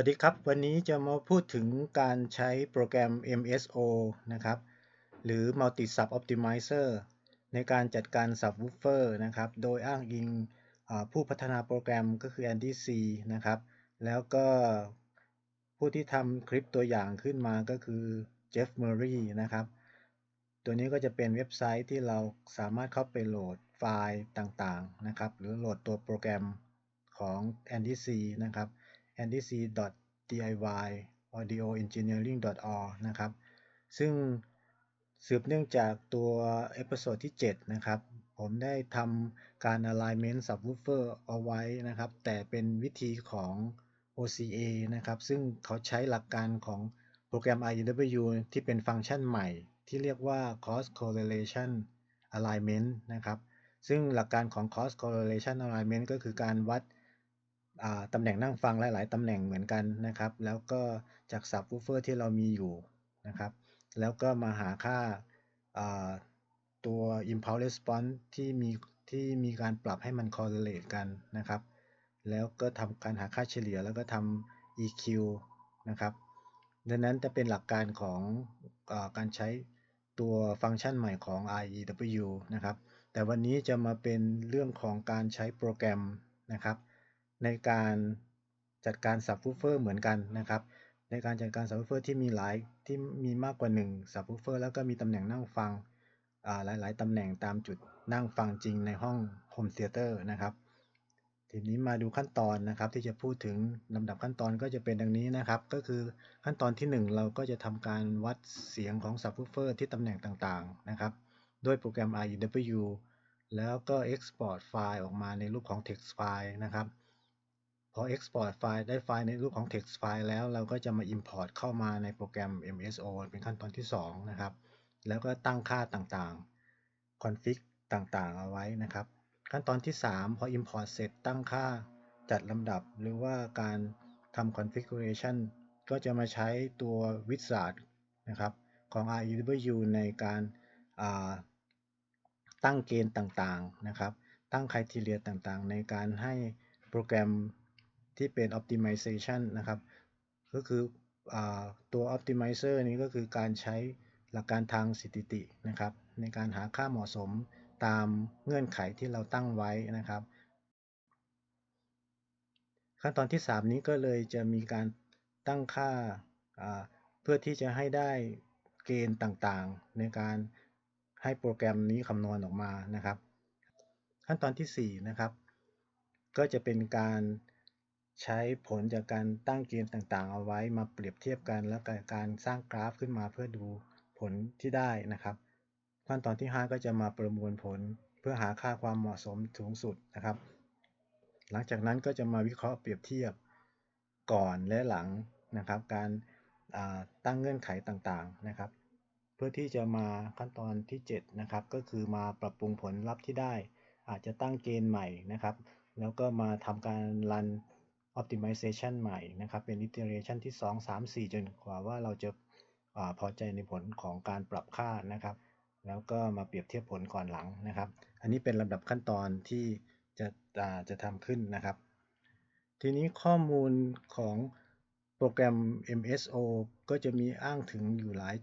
วัสดีครับ วันนี้จะมาพูดถึงการใช้โปรแกรม MSO นะครับ หรือ Multi Sub Optimizer ในการจัดการ Subwoofer นะครับ โดยอ้างอิงผู้พัฒนาโปรแกรมก็คือ Andy C นะครับ แล้วก็ผู้ที่ทำคลิปตัวอย่างขึ้นมาก็คือ Jeff Murray นะครับ ตัวนี้ก็จะเป็นเว็บไซต์ที่เราสามารถเข้าไปโหลดไฟล์ต่างๆ นะครับ หรือโหลดตัวโปรแกรมของ Andy C นะครับ ndc.diy.audioengineering.org นะครับ ซึ่งสืบเนื่องจากตัวเอพิโซดที่ 7 นะครับ ผมได้ทำการ alignment subwoofer เอาไว้นะครับ แต่เป็นวิธีของ OCA นะครับ ซึ่งเขาใช้หลักการของโปรแกรม IEW ที่เป็นฟังก์ชันใหม่ ที่เรียกว่า cross correlation alignment นะครับ ซึ่งหลักการของ cross correlation alignment ก็คือการวัด ตำแหน่งนั่งฟังหลาย ๆ ตำแหน่งเหมือนกันนะครับ แล้วก็จาก subwoofer ที่เรามีอยู่นะครับ แล้วก็มาหาค่าตัว impulse response ที่มีที่มีการปรับให้มัน correlate กันนะครับ แล้วก็ทำการหาค่าเฉลี่ยแล้วก็ทำ EQ นะครับดังนั้นจะเป็นหลักการของอการใช้ตัวฟังก์ชันใหม่ของ IEW นะครับ แต่วันนี้จะมาเป็นเรื่องของการใช้โปรแกรมนะครับ ในการจัดการ subwoofer เหมือนกันนะครับ ในการจัดการ subwoofer ที่มีหลายที่มีมากกว่า1 subwoofer แล้วก็มีตำแหน่งนั่งฟังหลาย ๆ ตำแหน่งตามจุดนั่งฟังจริงในห้อง home theater นะครับ ทีนี้มาดูขั้นตอนนะครับที่จะพูดถึงลำดับขั้นตอนก็จะเป็นดังนี้นะครับ ก็คือขั้นตอนที่ 1 เราก็จะทำการวัดเสียงของ subwoofer ที่ตำแหน่งต่าง ๆ นะครับ ด้วยโปรแกรม IEW แล้วก็ export ไฟล์ออกมาในรูปของ text file นะครับ อ export ไฟล์ได้ไฟล์ในรูปของ text ไฟล์แล้วเราก็จะมา import เข้ามาในโปรแกรม MSO เป็นขั้นตอนที่ 2 นะครับ แล้วก็ตั้งค่าต่างๆ config ต่างๆ เอาไว้นะครับ ขั้นตอนที่ 3 พอ import เสร็จตั้งค่าจัดลำดับ หรือว่าการทำ configuration ก็จะมาใช้ตัว wizard นะครับของ REW ในการตั้งเกณฑ์ต่างๆนะครับ ตั้งคุณทีเรียต่างๆ ในการให้โปรแกรม ที่เป็น optimization นะครับ ก็คืออตัว optimizer นี้ก็คือการใช้หลักการทางสถิตินะครับ ในการหาค่าเหมาะสมตามเงื่อนไขที่เราตั้งไว้นะครับ ขั้นตอนที่ 3 นี้ก็เลยจะมีการตั้งค่าเพื่อที่จะให้ได้เกณฑ์ต่างๆ ในการให้โปรแกรมนี้คำนวณออกมานะครับ ขั้นตอนที่ 4 นะครับ ก็จะเป็นการ ใช้ผลจากการตั้งเกณฑ์ต่างๆ เอาไว้มาเปรียบเทียบกัน แล้วกการสร้างกราฟขึ้นมาเพื่อดูผลที่ได้นะครับ ขั้นตอนที่ 5 ก็จะมาประมวลผลเพื่อหาค่าความเหมาะสมสูงสุดนะครับ หลังจากนั้นก็จะมาวิเคราะห์เปรียบเทียบก่อนและหลังนะครับ การตั้งเงื่อนไขต่างๆนะครับ เพื่อที่จะมาขั้นตอนที่7นะครับก็คือมาปรับปรุงผลลัพธ์ที่ได้ อาจจะตั้งเกณฑ์ใหม่นะครับ แล้วก็มาทำการรัน optimization ใหม่นะครับ เป็น iteration ที่ 2 3 4 จนกว่าว่าเราจะอพอใจในผลของการปรับค่านะครับ แล้วก็มาเปรียบเทียบผลก่อนหลังนะครับ อันนี้เป็นลำดับขั้นตอนที่จะจะทำขึ้นนะครับ ทีนี้ข้อมูลของโปรแกรม MSO ก็จะมีอ้างถึงอยู่หลาย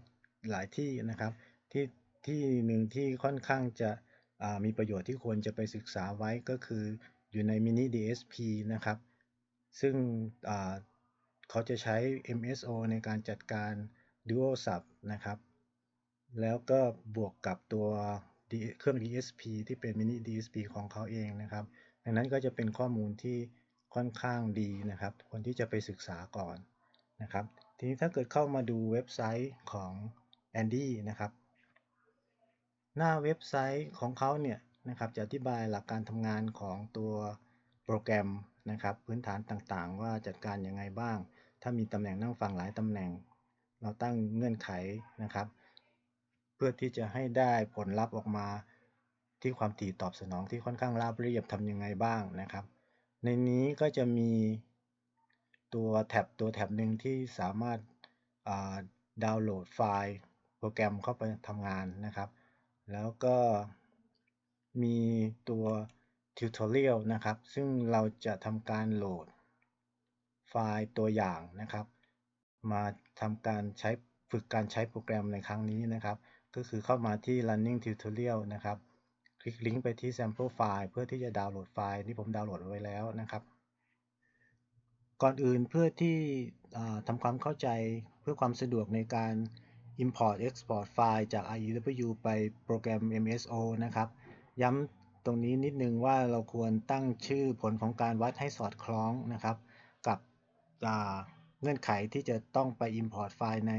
หลายที่นะครับ ที่ที่หนึ่งที่ค่อนข้างจะมีประโยชน์ที่ควรจะไปศึกษาไว้ก็คืออยู่ใน mini DSP นะครับ ซึ่งเขาจะใช้ MSO ในการจัดการ Dual Sub นะครับ แล้วก็บวกกับตัวเครื่อง DSP ที่เป็น Mini DSP ของเขาเองนะครับ ดังนั้นก็จะเป็นข้อมูลที่ค่อนข้างดีนะครับ คนที่จะไปศึกษาก่อนนะครับ ทีนี้ถ้าเกิดเข้ามาดูเว็บไซต์ของ Andy นะครับ หน้าเว็บไซต์ของเขาเนี่ยนะครับจะอธิบายหลักการทำงานของตัวโปรแกรม นะครับ พื้นฐานต่างๆ ว่าจัดการยังไงบ้าง ถ้ามีตำแหน่งนั่งฟังหลายตำแหน่ง เราตั้งเงื่อนไขนะครับ เพื่อที่จะให้ได้ผลลัพธ์ออกมาที่ความถี่ตอบสนองที่ค่อนข้างราบเรียบทำยังไงบ้างนะครับ ในนี้ก็จะมีตัวแท็บตัวแท็บหนึ่งที่สามารถดาวน์โหลดไฟล์โปรแกรมเข้าไปทำงานนะครับ แล้วก็มีตัว Tutorial นะครับ ซึ่งเราจะทำการโหลดไฟล์ตัวอย่างนะครับ มาทำการใช้ฝึกการใช้โปรแกรมในครั้งนี้นะครับ ก็คือเข้ามาที่ running tutorial นะครับ คลิกลิงก์ไปที่ sample file เพื่อที่จะดาวน์โหลดไฟล์ที่ผมดาวน์โหลดไว้แล้วนะครับ ก่อนอื่นเพื่อที่ทำความเข้าใจเพื่อความสะดวกในการ import export ไฟล์จาก IEW ไปโปรแกรม MSO นะครับ ย้ำ ตรงนี้นิดนึงว่าเราควรตั้งชื่อผลของการวัดให้สอดคล้องนะครับ กับเงื่อนไขที่จะต้องไป import ไฟล์ใน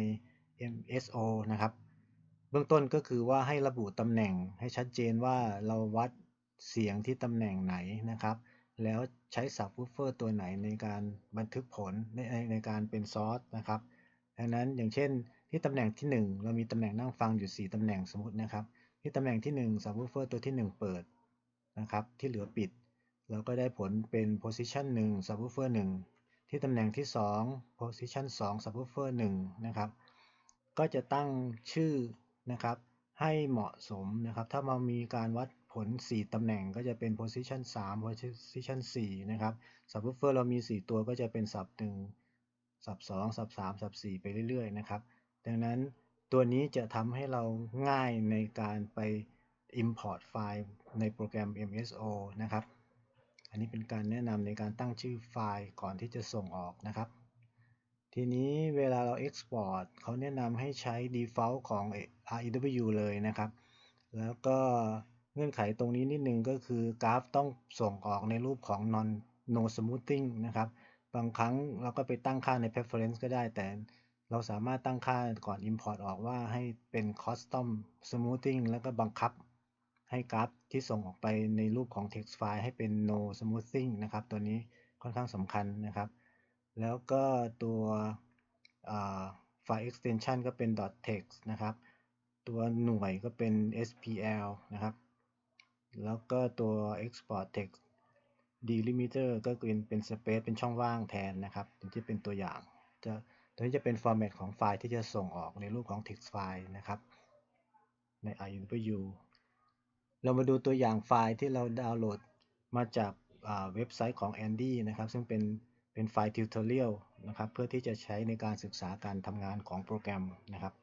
MSO นะครับ เบื้องต้นก็คือว่าให้ระบุตำแหน่งให้ชัดเจนว่าเราวัดเสียงที่ตำแหน่งไหนนะครับ แล้วใช้ subwoofer ตัวไหนในการบันทึกผลในในการเป็นซอสนะครับ ดังนั้นอย่างเช่นที่ตำแหน่งที่ 1 เรามีตำแหน่งนั่งฟังอยู่ 4ตำแหน่งสมมตินะครับ ที่ตำแหน่งที่1 subwoofer ตัวที่ 1 เปิด นะครับ ที่เหลือปิด เราก็ได้ผลเป็น position 1 subwoofer 1 ที่ตำแหน่งที่ 2 position 2 subwoofer 1 นะครับ ก็จะตั้งชื่อนะครับให้เหมาะสมนะครับ ถ้ามามีการวัดผล 4 ตำแหน่งก็จะเป็น position 3 position 4 นะครับ subwoofer เรามี 4 ตัวก็จะเป็น sub 1 sub 2 sub 3 sub 4 ไปเรื่อยๆ นะครับ ดังนั้นตัวนี้จะทำให้เราง่ายในการไป import ไฟล์ในโปรแกรม MSO นะครับ อันนี้เป็นการแนะนำในการตั้งชื่อไฟล์ก่อนที่จะส่งออกนะครับ ทีนี้เวลาเรา export เขาแนะนำให้ใช้ default ของ REW เลยนะครับ แล้วก็เงื่อนไขตรงนี้นิดนึงก็คือกราฟต้องส่งออกในรูปของ non no smoothing นะครับ บางครั้งเราก็ไปตั้งค่าใน preference ก็ได้แต่เราสามารถตั้งค่าก่อน import ออกว่าให้เป็น custom smoothing แล้วก็บังคับ ให้กราฟที่ส่งออกไปในรูปของ text file ให้เป็น no smoothing นะครับ ตัวนี้ค่อนข้างสำคัญนะครับ แล้วก็ตัวไฟล์ extension ก็เป็น .text นะครับ ตัวหน่วยก็เป็น SPL นะครับ แล้วก็ตัว export text delimiter ก็เป็นเป็น space เป็นช่องว่างแทนนะครับที่เป็นตัวอย่าง จะตัวนี้จะเป็น format ของไฟล์ที่จะส่งออกในรูปของ text file นะครับ ใน IUW เรามาดูตัวอย่างไฟล์ที่เราดาวน์โหลดมาจากเว็บไซต์ของ Andy นะครับ ซึ่งเป็นเป็นไฟล์ tutorial นะครับ เพื่อที่จะใช้ในการศึกษาการทำงานของโปรแกรมนะครับ